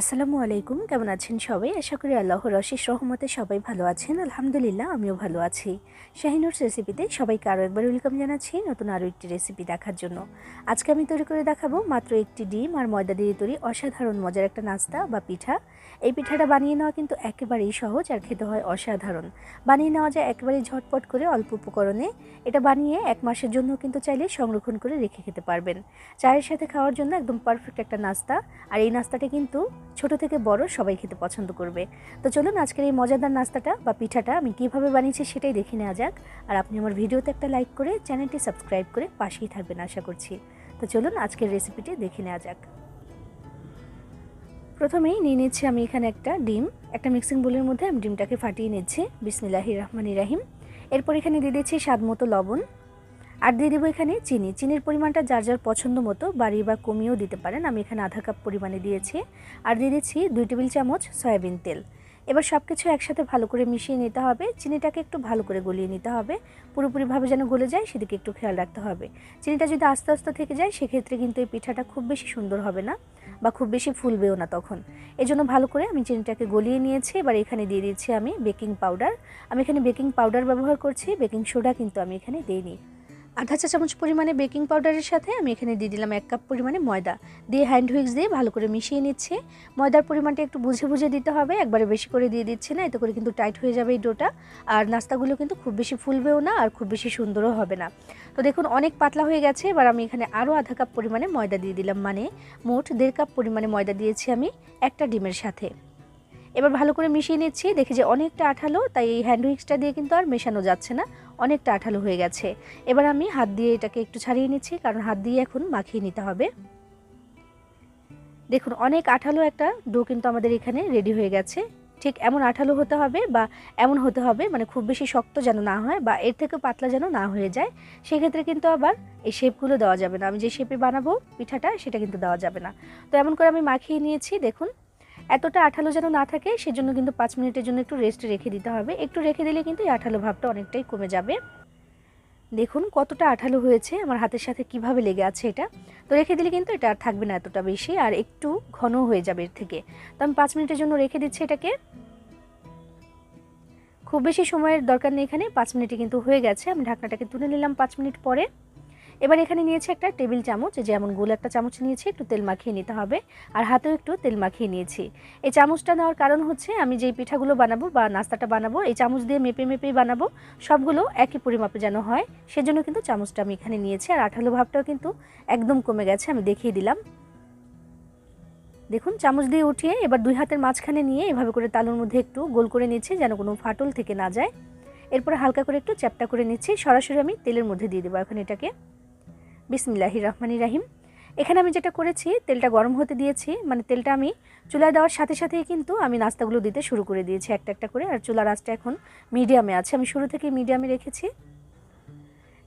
আসসালামু আলাইকুম, কেমন আছেন সবাই? আশা করি আল্লাহর অশেষ রহমতে সবাই ভালো আছেন। আলহামদুলিল্লাহ, আমিও ভালো আছি। শাহিনুর রেসিপিতে সবাইকে আরও একবার ওয়েলকাম জানাচ্ছি নতুন আরও একটি রেসিপি দেখার জন্য। আজকে আমি তৈরি করে দেখাবো মাত্র একটি ডিম আর ময়দা দিয়ে তৈরি অসাধারণ মজার একটা নাস্তা বা পিঠা। এই পিঠাটা বানিয়ে নেওয়া কিন্তু একেবারেই সহজ আর খেতে হয় অসাধারণ। বানিয়ে নেওয়া যায় একেবারেই ঝটপট করে অল্প উপকরণে। এটা বানিয়ে এক মাসের জন্য কিন্তু চাইলে সংরক্ষণ করে রেখে খেতে পারবেন। চায়ের সাথে খাওয়ার জন্য একদম পারফেক্ট একটা নাস্তা। আর এই নাস্তাটা কিন্তু ছোট থেকে বড় সবাই খেতে পছন্দ করবে। তো চলুন আজকের এই মজাদার নাস্তাটা বা পিঠাটা আমি কীভাবে বানিয়েছি সেটাই দেখে নেওয়া যাক। আর আপনি আমার ভিডিওতে একটা লাইক করে চ্যানেলটি সাবস্ক্রাইব করে পাশেই থাকবেন আশা করছি। তো চলুন আজকের রেসিপিটি দেখে নেওয়া যাক। প্রথমেই নিয়ে নিচ্ছি আমি এখানে একটা ডিম। একটা মিক্সিং বোলের মধ্যে আমি ডিমটাকে ফাটিয়ে নিচ্ছি। বিসমিল্লাহি রহমান ইরাহিম এরপর এখানে দিয়ে দিচ্ছি স্বাদ মতো লবণ। আর দিয়ে দেবো এখানে চিনি। চিনির পরিমাণটা যার যার পছন্দ মতো, বাড়িয়ে বা কমিয়েও দিতে পারেন। আমি এখানে আধা কাপ পরিমাণে দিয়েছি। আর দিয়ে দিচ্ছি দুই টেবিল চামচ সয়াবিন তেল। এবার সব কিছু একসাথে ভালো করে মিশিয়ে নিতে হবে। চিনিটাকে একটু ভালো করে গলিয়ে নিতে হবে। পুরোপুরিভাবে যেন গলে যায়, সেদিকে একটু খেয়াল রাখতে হবে। চিনিটা যদি আস্তে আস্তে থেকে যায়, সেক্ষেত্রে কিন্তু এই পিঠাটা খুব বেশি সুন্দর হবে না বা খুব বেশি ফুলবেও না তখন। এই জন্য ভালো করে আমি চিনিটাকে গলিয়ে নিয়েছি। এবার এখানে দিয়ে দিচ্ছি আমি বেকিং পাউডার। আমি এখানে বেকিং পাউডার ব্যবহার করছি। বেকিং সোডা কিন্তু আমি এখানে দিইনি। আধা চা চামচ পরিমাণে বেকিং পাউডারের সাথে আমি এখানে দিয়ে দিলাম এক কাপ পরিমাণে ময়দা। দিয়ে হ্যান্ড হুইক্স দিয়ে ভালো করে মিশিয়ে নিচ্ছে। ময়দার পরিমাণটা একটু বুঝে বুঝে দিতে হবে, একবারে বেশি করে দিয়ে দিচ্ছে না, এতে করে কিন্তু টাইট হয়ে যাবে এই ডোটা। আর নাস্তাগুলো কিন্তু খুব বেশি ফুলবেও না, আর খুব বেশি সুন্দরও হবে না। তো দেখুন, অনেক পাতলা হয়ে গেছে, এবার আমি এখানে আরও আধা কাপ পরিমাণে ময়দা দিয়ে দিলাম মানে মোট দেড় কাপ পরিমাণে ময়দা দিয়েছি আমি একটা ডিমের সাথে। এবার ভালো করে মিশিয়ে নিচ্ছি, দেখি যে অনেকটা আঠালো, তাই এই হ্যান্ড উইক্সটা দিয়ে কিন্তু আর মেশানো যাচ্ছে না। অনেকটা আঠালো হয়ে গেছে। এবার আমি হাত দিয়ে এটাকে একটু ছাড়িয়ে নিচ্ছি, কারণ হাত দিয়ে এখন মাখিয়ে নিতে হবে। দেখুন, অনেক আঠালো একটা ডো কিন্তু আমাদের এখানে রেডি হয়ে গেছে। ঠিক এমন আঠালো হতে হবে বা এমন হতে হবে মানে খুব বেশি শক্ত যেন না হয় বা এর থেকে পাতলা যেন না হয়ে যায়। সেক্ষেত্রে কিন্তু আবার এই শেপগুলো দেওয়া যাবে না। আমি যে শেপে বানাবো পিঠাটা, সেটা কিন্তু দেওয়া যাবে না। তো এমন করে আমি মাখিয়ে নিয়েছি, দেখুন। এতটা আঠালো যেন না থাকে, সেজন্য কিন্তু পাঁচ মিনিটের জন্য একটু রেস্ট রেখে দিতে হবে। একটু রেখে দিলে কিন্তু এই আঠালো ভাবটা অনেকটাই কমে যাবে। দেখুন কতটা আঠালো হয়েছে, আমার হাতের সাথে কীভাবে লেগে আছে এটা। তো রেখে দিলে কিন্তু এটা আর থাকবে না এতটা বেশি, আর একটু ঘন হয়ে যাবে এর থেকে। তো আমি পাঁচ মিনিটের জন্য রেখে দিচ্ছি এটাকে। খুব বেশি সময়ের দরকার নেই এখানে, পাঁচ মিনিটে কিন্তু হয়ে গেছে। আমি ঢাকনাটাকে তুলে নিলাম পাঁচ মিনিট পরে। এবার এখানে নিয়েছি একটা টেবিল চামচ যেমন গোল একটা চামচ নিয়েছি, একটু তেল মাখিয়ে নিতে হবে, আর হাতেও একটু তেল মাখিয়ে নিয়েছি। এই চামচটা নেওয়ার কারণ হচ্ছে, আমি যেই পিঠাগুলো বানাবো বা নাস্তাটা বানাবো, এই চামচ দিয়ে মেপে মেপেই বানাবো, সবগুলো একই পরিমাপে যেন হয়, সেজন্য কিন্তু চামচটা আমি এখানে নিয়েছি, আর আঠালো ভাবটাও কিন্তু একদম কমে গেছে, আমি দেখিয়ে দিলাম। দেখুন, চামচ দিয়ে উঠিয়ে এবার দুই হাতের মাঝখানে নিয়ে এভাবে করে তালুর মধ্যে একটু গোল করে নিচ্ছি, যেন কোনো ফাটল থেকে না যায়। এরপর হালকা করে একটু চ্যাপটা করে নিচ্ছি, সরাসরি আমি তেলের মধ্যে দিয়ে দেবো এখন এটাকে। বিসমিল্লাহি রহমানি রাহিম। এখানে আমি যেটা করেছি, তেলটা গরম হতে দিয়েছি। মানে তেলটা আমি চুলায় দেওয়ার সাথে সাথেই কিন্তু আমি নাস্তাগুলো দিতে শুরু করে দিয়েছি একটা একটা করে। আর চুলার আঁচটা এখন মিডিয়ামে আছে। আমি শুরু থেকে মিডিয়ামে রেখেছি।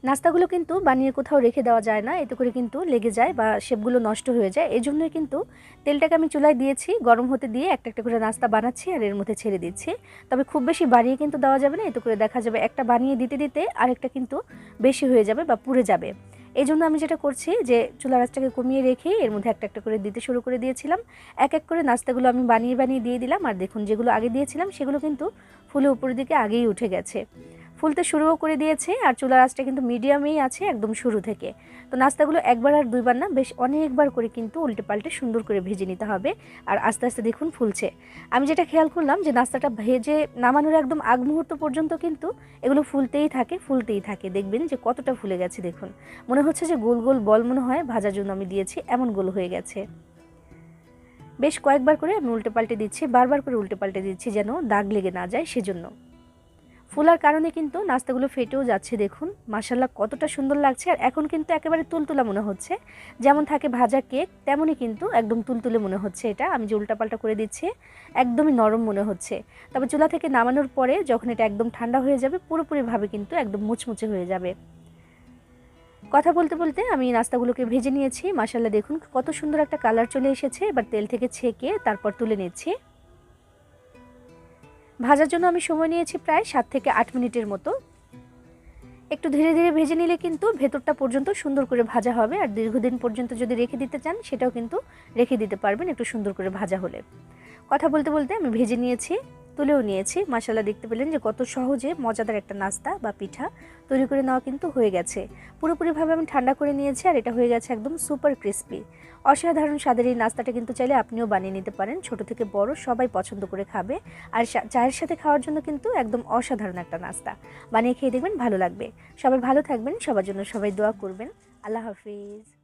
নাস্তাগুলো কিন্তু বানিয়ে কোথাও রেখে দেওয়া যায় না। এতে করে কিন্তু লেগে যায় বা শেপগুলো নষ্ট হয়ে যায়। এই জন্যই কিন্তু তেলটাকে আমি চুলায় দিয়েছি। গরম হতে দিয়ে একটা একটা করে নাস্তা বানাচ্ছি আর এর মধ্যে ছেড়ে দিচ্ছি। তবে খুব বেশি বাড়িয়ে কিন্তু দেওয়া যাবে না। এতে করে দেখা যাবে একটা বানিয়ে দিতে দিতে আরেকটা কিন্তু বেশি হয়ে যাবে বা পুড়ে যাবে। এই জন্য আমি যেটা করছি যে চুলা আঁচটাকে কমিয়ে রেখে এর মধ্যে একটা একটা করে দিতে শুরু করে দিয়েছিলাম। এক এক করে নাস্তাগুলো আমি বানিয়ে বানিয়ে দিয়ে দিলাম। আর দেখুন, যেগুলো আগে দিয়েছিলাম, সেগুলো কিন্তু ফুলে উপরের দিকে আগেই উঠে গেছে। ফুলতে শুরুও করে দিয়েছে আর চুলার আঁচটা কিন্তু মিডিয়ামেই আছে একদম শুরু থেকে। তো নাস্তাগুলো একবার আর দুইবার না, বেশ অনেকবার করে কিন্তু উল্টে পাল্টে সুন্দর করে ভেজে নিতে হবে আর আস্তে আস্তে দেখুন ফুলছে। আমি যেটা খেয়াল করলাম যে নাস্তাটা ভেজে নামানোর একদম আগ মুহূর্ত পর্যন্ত কিন্তু এগুলো ফুলতেই থাকে ফুলতেই থাকে। দেখবেন যে কতটা ফুলে গেছে দেখুন। মনে হচ্ছে যে গোল গোল বল মনে হয়, ভাজার জন্য আমি দিয়েছি, এমন গোল হয়ে গেছে। বেশ কয়েকবার করে আমি উল্টে পাল্টে দিচ্ছি, বারবার করে উল্টে পাল্টে দিচ্ছি যেন দাগ লেগে না যায় সেজন্য। ফুলার কারণে কিন্তু নাস্তাগুলো ফেটেও যাচ্ছে, দেখুন। মাসাল্লাহ কতটা সুন্দর লাগছে। আর এখন কিন্তু একেবারে তুলতুলা মনে হচ্ছে। যেমন থাকে ভাজা কেক, তেমনই কিন্তু একদম তুলতুলে মনে হচ্ছে এটা। আমি যে উল্টাপাল্টা করে দিচ্ছি, একদমই নরম মনে হচ্ছে। তবে চুলা থেকে নামানোর পরে যখন এটা একদম ঠান্ডা হয়ে যাবে, পুরোপুরিভাবে কিন্তু একদম মুচমুচে হয়ে যাবে। কথা বলতে বলতে আমি নাস্তাগুলোকে ভেজে নিয়েছি। মাসাল্লাহ দেখুন, কত সুন্দর একটা কালার চলে এসেছে। এবার তেল থেকে ছেঁকে তারপর তুলে নিচ্ছি। ভাজার জন্য আমি সময় নিয়েছি প্রায় সাত থেকে আট মিনিটের মতো। একটু ধীরে ধীরে ভেজে নিলে কিন্তু ভেতরটা পর্যন্ত সুন্দর করে ভাজা হবে। আর দীর্ঘদিন পর্যন্ত যদি রেখে দিতে চান, সেটাও কিন্তু রেখে দিতে পারবেন একটু সুন্দর করে ভাজা হলে। কথা বলতে বলতে আমি ভেজে নিয়েছি তুলেও নিয়েছি। মাসালা দেখতে পেলেন যে কত সহজে মজাদার একটা নাস্তা বা পিঠা তৈরি করে নেওয়া কিন্তু হয়ে গেছে। পুরোপুরিভাবে আমি ঠান্ডা করে নিয়েছি আর এটা হয়ে গেছে একদম সুপার ক্রিস্পি। অসাধারণ স্বাদের এই নাস্তাটা কিন্তু চাইলে আপনিও বানিয়ে নিতে পারেন। ছোট থেকে বড় সবাই পছন্দ করে খাবে। আর চায়ের সাথে খাওয়ার জন্য কিন্তু একদম অসাধারণ একটা নাস্তা। বানিয়ে খেয়ে দেখবেন ভালো লাগবে। সবাই ভালো থাকবেন, সবার জন্য সবাই দোয়া করবেন। আল্লাহ হাফিজ।